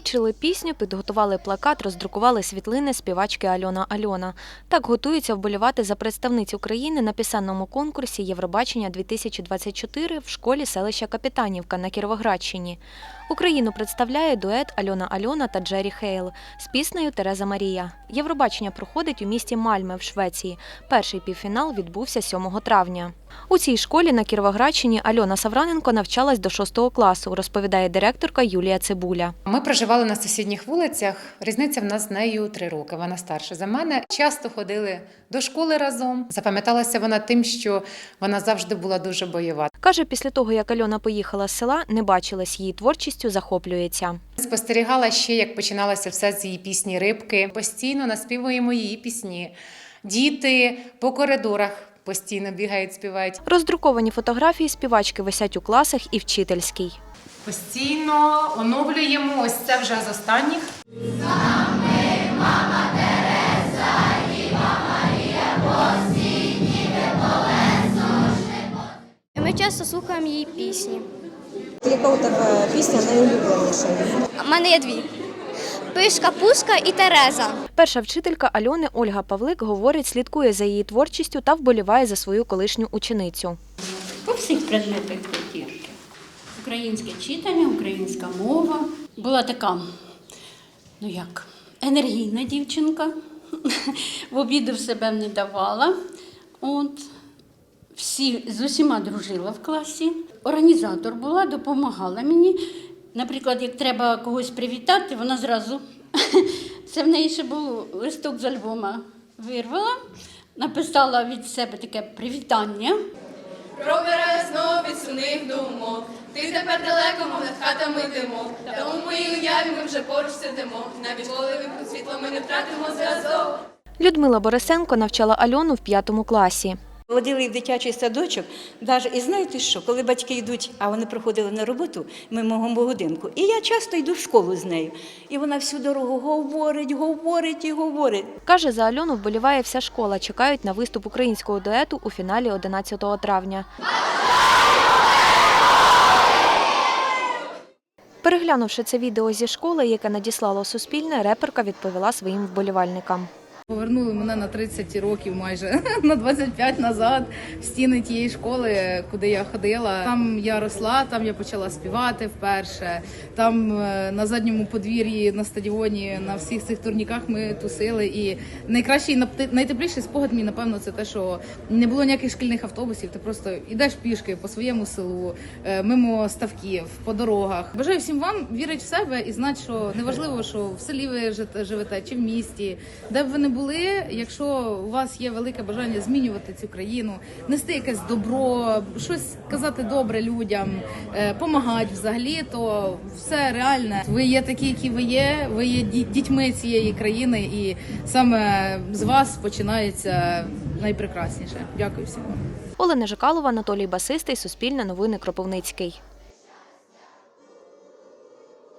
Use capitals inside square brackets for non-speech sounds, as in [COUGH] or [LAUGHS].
Вивчили пісню, підготували плакат, роздрукували світлини співачки Альона Альона. Так готуються вболівати за представниць України на пісенному конкурсі Євробачення 2024 в школі селища Капітанівка на Кіровоградщині. Україну представляє дует Альона Альона та Джері Хейл з піснею Тереза Марія. Євробачення проходить у місті Мальме в Швеції. Перший півфінал відбувся 7 травня. У цій школі на Кіровоградщині Альона Савраненко навчалась до 6 класу, розповідає директорка Юлія Цибуля. Ми проживали на сусідніх вулицях. Різниця в нас з нею три роки. Вона старша за мене. Часто ходили до школи разом. Запам'яталася вона тим, що вона завжди була дуже бойова. Каже, після того, як Альона поїхала з села, не бачилась її творчістю, захоплюється. Спостерігала ще, як починалося все з її пісні Рибки. Постійно наспівуємо її пісні. Діти по коридорах постійно бігають, співають. Роздруковані фотографії співачки висять у класах і вчительській. Постійно оновлюємо. Ось це вже з останніх. Ми часто слухаємо її пісні. Яка у тебе пісня найулюбленіша? У мене є дві: Пишка, Пушка і Тереза. Перша вчителька Альони Ольга Павлик говорить, слідкує за її творчістю та вболіває за свою колишню ученицю. По всіх предметах п'ятірки. Українське читання, українська мова. Була така, ну як, енергійна дівчинка. В обіду в себе не давала. От. Всі, з усіма дружила в класі. Організатор була, допомагала мені. Наприклад, як треба когось привітати, вона зразу. [LAUGHS] Це в неї ще був листок з альбома. Вирвала, написала від себе таке привітання. Пробираю знов від сумних думок. Ти тепер далеко, мов над хатами димок. Та у моїй уяві ми вже поруч сидимо. Навіть коли вимкнуть світло, ми не втратимо зв'язок. Людмила Борисенко навчала Альону в п'ятому класі. Водили в дитячий садочок, навіть, і знаєте що, коли батьки йдуть, а вони приходили на роботу мимо мого будинку, і я часто йду в школу з нею. І вона всю дорогу говорить, говорить і говорить. Каже, за Альону вболіває вся школа. Чекають на виступ українського дуету у фіналі 11 травня. Переглянувши це відео зі школи, яке надіслало Суспільне, реперка відповіла своїм вболівальникам. Повернули мене на 30 років майже [LAUGHS] на 25 назад в стіни тієї школи, куди я ходила. Там я росла, там я почала співати вперше. Там е, на задньому подвір'ї на стадіоні на всіх цих турніках ми тусили. І найкращий найтепліший спогад мій, напевно, це те, що не було ніяких шкільних автобусів. Ти просто йдеш пішки по своєму селу, е, мимо ставків, по дорогах. Бажаю всім вам вірити в себе і знати, що неважливо, що в селі ви живете чи в місті, де б ви не були. Якщо у вас є велике бажання змінювати цю країну, нести якесь добро, щось казати добре людям, допомагати взагалі, то все реальне. Ви є такі, які ви є. Ви є ді- дітьми цієї країни, і саме з вас починається найпрекрасніше. Дякую всім. Олена Жикалова, Анатолій Басистий, Суспільне новини Кропивницький.